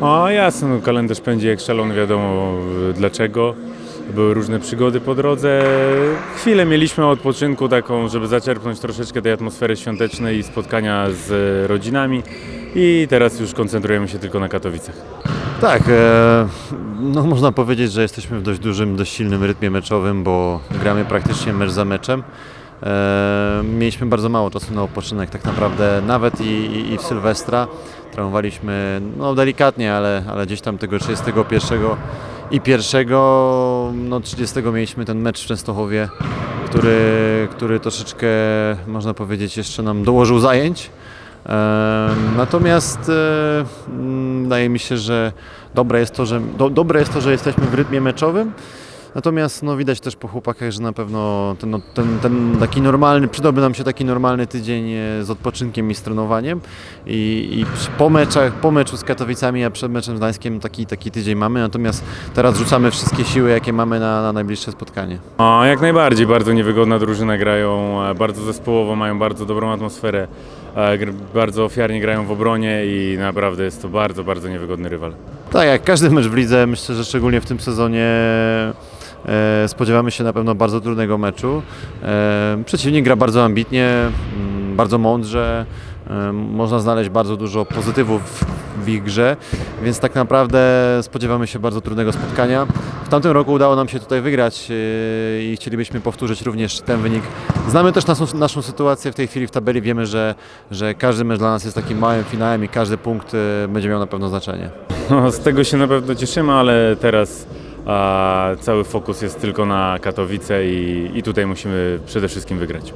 O jasno, no, kalendarz pędzi jak szalony, wiadomo dlaczego. Były różne przygody po drodze. Chwilę mieliśmy odpoczynku taką, żeby zaczerpnąć troszeczkę tej atmosfery świątecznej i spotkania z rodzinami. I teraz już koncentrujemy się tylko na Katowicach. Tak, e, no można powiedzieć, że jesteśmy w dość dużym, dość silnym rytmie meczowym, bo gramy praktycznie mecz za meczem. E, mieliśmy bardzo mało czasu na odpoczynek, tak naprawdę nawet i, i, i w Sylwestra. Trenowaliśmy no, delikatnie, ale, ale gdzieś tam tego 31 i pierwszego, no 30 mieliśmy ten mecz w Częstochowie, który, który troszeczkę, można powiedzieć, jeszcze nam dołożył zajęć. E, Natomiast e, wydaje mi się, że dobre jest to, że, do, dobre jest to, że jesteśmy w rytmie meczowym. Natomiast no, widać też po chłopakach, że na pewno ten, no, ten, ten taki normalny, przydałby nam się taki normalny tydzień e, z odpoczynkiem i z trenowaniem. I, i po, meczach, po meczu z Katowicami, a przed meczem z Gdańskiem taki, taki tydzień mamy. Natomiast teraz rzucamy wszystkie siły, jakie mamy na, na najbliższe spotkanie. O, jak najbardziej, bardzo niewygodna drużyna grają, e, bardzo zespołowo, mają bardzo dobrą atmosferę, e, bardzo ofiarnie grają w obronie i naprawdę jest to bardzo, bardzo niewygodny rywal. Tak, jak każdy mecz w lidze, myślę, że szczególnie w tym sezonie spodziewamy się na pewno bardzo trudnego meczu. E, przeciwnik gra bardzo ambitnie, mm, bardzo mądrze. E, można znaleźć bardzo dużo pozytywów w ich grze, więc tak naprawdę spodziewamy się bardzo trudnego spotkania. W tamtym roku udało nam się tutaj wygrać e, i chcielibyśmy powtórzyć również ten wynik. Znamy też naszą, naszą sytuację w tej chwili w tabeli, wiemy, że, że każdy mecz dla nas jest takim małym finałem i każdy punkt e, będzie miał na pewno znaczenie. No, z tego się na pewno cieszymy, ale teraz cały fokus jest tylko na Katowice i, i tutaj musimy przede wszystkim wygrać.